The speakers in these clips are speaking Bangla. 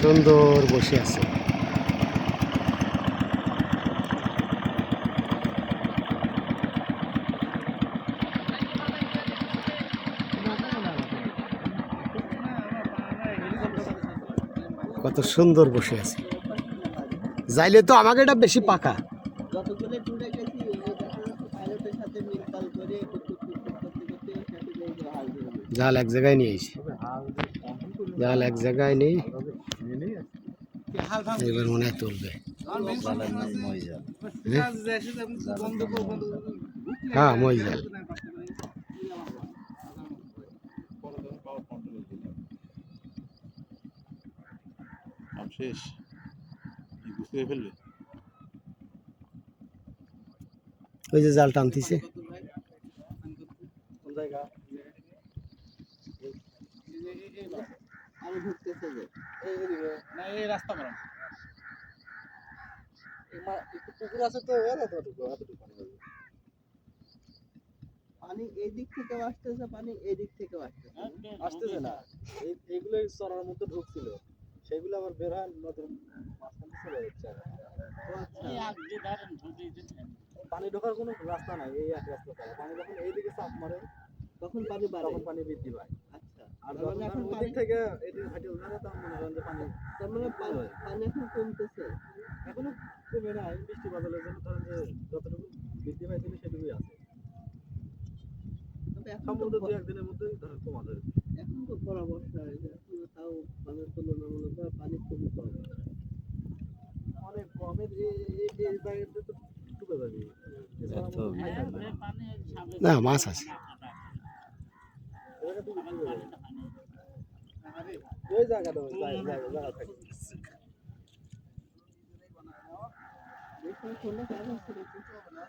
সুন্দর বসে আছে। কত সুন্দর বসে আছে। যাইলে তো আমাকে এটা বেশি পাকা। জাল এক জায়গায় নিয়ে জাল এক জায়গায় নেই এবার মনে হয় তুলবে। হ্যাঁ মই জাল শেষ? বুঝতে ফেলবে ওই যে জাল টানতিছে। আমি ঢুকতেছে যে না এই রাস্তা একটু পুকুর আছে তো এর এতটুকু এতটুকু পানি। এই দিক থেকে আসতেছে পানি এই দিক থেকে আসতেছে আসতেছে না। এই এইগুলোই চড়ার মধ্যে ঢুকছিল। সেগুলো আবার বের হয় নদীর মাঝখান দিয়ে চলে যাচ্ছে পানি ঢোকার কোনো রাস্তা নাই এই এক রাস্তা পানি যখন এইদিকে চাপ মারে তখন পানি বাড়ে। তখন পানি বৃদ্ধি পায়। আচ্ছা মানে এখন পানি থেকে এদিকে হাঁটে উঠালে তখন মনে করেন যে পানি তার মানে পানি- এখন কমতেছে। এখনও কমে নাই বৃষ্টি বাদলের জন্য ধরেন যে যতটুকু বৃদ্ধি পাইছিল সেটুকুই আছে। তবে এখন তো সম্ভবত দু একদিনের মধ্যেই ধরেন কমা যাবে। এখন তো পরামর্শ হয়েছে এখন তাও তুলনামূলক পানি খুবই কম। অনেক কম এই এই- এই এই জায়গাতে তো ডুবে যাবে। না মাছ আছে এই জায়গাতে ডুবে যাবে। ওই জায়গাটা ওই জায়গা জায়গা থাকে। দেখুন ফোনে কাজ আছে দেখুন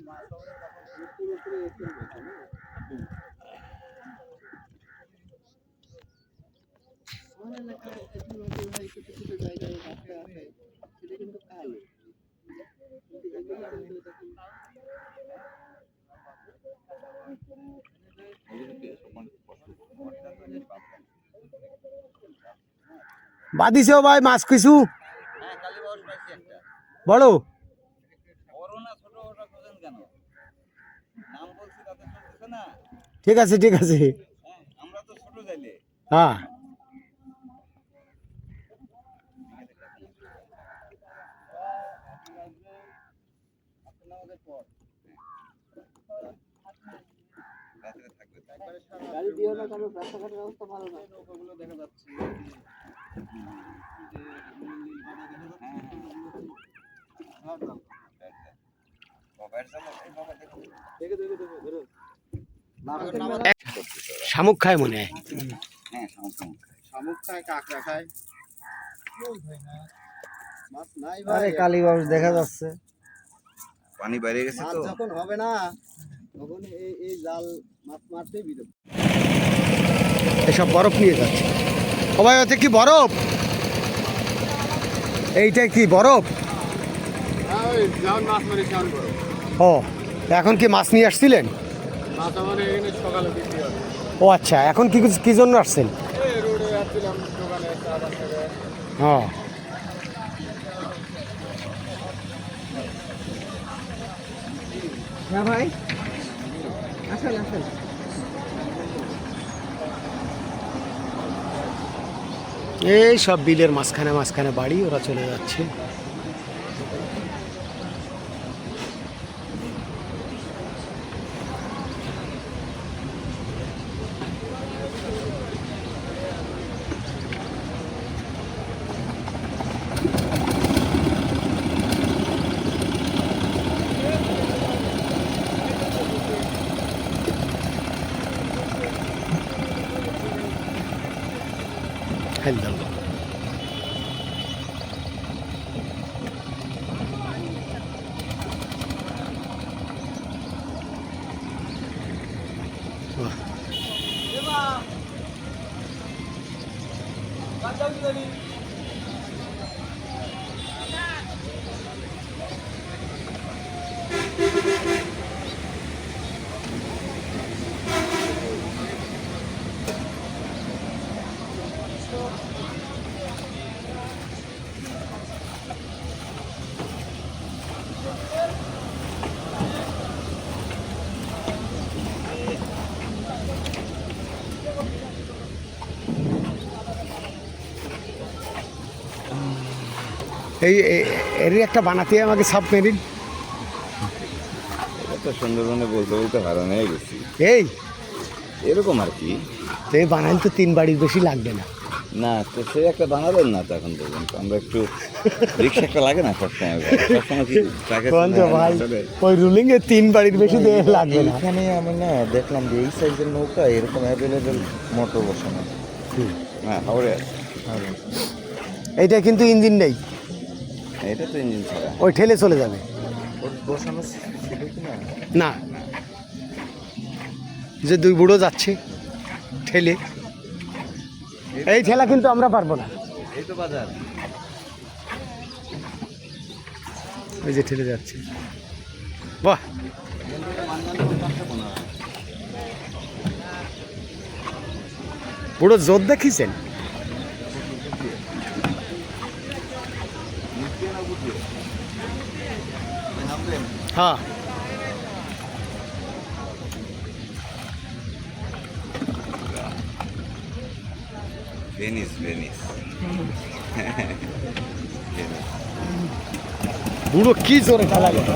মাটি পুরোপুরি এসে গেছে না আমার এলাকায় কিছু নদী হয় জায়গায় রাখে আছে সেটা কিন্তু কালো বাদিছে ভাই মাছ কিছু বড় ঠিক আছে ঠিক আছে। আমরা তো ছোট যাইলে হ্যাঁ। গাড়ি দিও না কারণ রাস্তাঘাটের অবস্থা ভালো না। নৌকাগুলো দেখা যাচ্ছে। দেখে দেখে দেখে ধরো শামুক খায় মনে হয়। শামুক খায়। কাঁকড়া খায়। মাছ নাই আরে কালী বাবু দেখা যাচ্ছে। পানি বাইরে গেছে তো। যখন হবে না তখন এই এই জাল এসব বরফ নিয়ে যাচ্ছে। ও ভাই কি বরফ? এইটা কি বরফ? ও, এখন কি মাছ নিয়ে আসছিলেন? ও আচ্ছা এখন কি কি জন্য আসছেন? হ্যাঁ হ্যাঁ ভাই? আসেন আসেন। এই সব বিলের মাঝখানে মাঝখানে বাড়ি ওরা চলে যাচ্ছে। হ্যালো বাহ এই এরই একটা বানাতে আমাকে সাবমেরিন তো সুন্দরবনে বলতে বলতে হারান হয়ে গেছি। এই। এরকম আর কি? তো এই তো তিন বাড়ির বেশি লাগবে না। না তো সে একটা বানাবেন না তো এখন পর্যন্ত। আমরা একটু রিক্সা একটা লাগে না সবসময়। সবসময় কি ভাই ওই রুলিং এ তিন বাড়ির বেশি লাগবে না। এখানে আমি না দেখলাম যে এই সাইজের নৌকা এরকম অ্যাভেলেবেল মোটর বসানো। হ্যাঁ হাওড়ে এইটা কিন্তু ইঞ্জিন নেই। এটা তো ইঞ্জিন ছাড়া। ওই ঠেলে চলে যাবে। না? যে দুই বুড়ো যাচ্ছে ঠেলে। এই ঠেলা কিন্তু আমরা পারব না। এই তো বাজার। ওই যে ঠেলে যাচ্ছে। বাহ। বুড়ো জোর দেখিছেন? হ্যাঁ ভেনিস ভেনিস বুড়ো কি জোরে ঠেলা গেল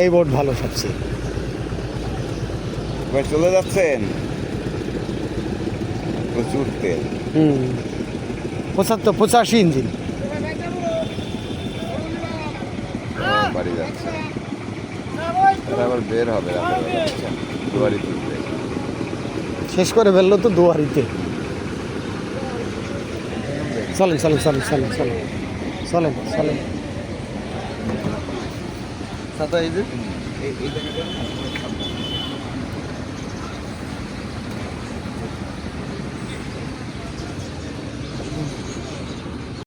এই বোর্ড ভালো সবচেয়ে। এবার চলে যাচ্ছেন? প্রচুর তেল। হুম। পঁচাত্তর পঁচাশি ইঞ্জিন। বাড়ি যাচ্ছে। আবার বের হবে রাতের বেলা, বুঝছেন? দুয়ারি তুলতে। শেষ করে ফেলল তো দুয়ারিতে। চলেন চলেন চলেন চলেন চলেন। চলেন চলেন। সাদা এই যে?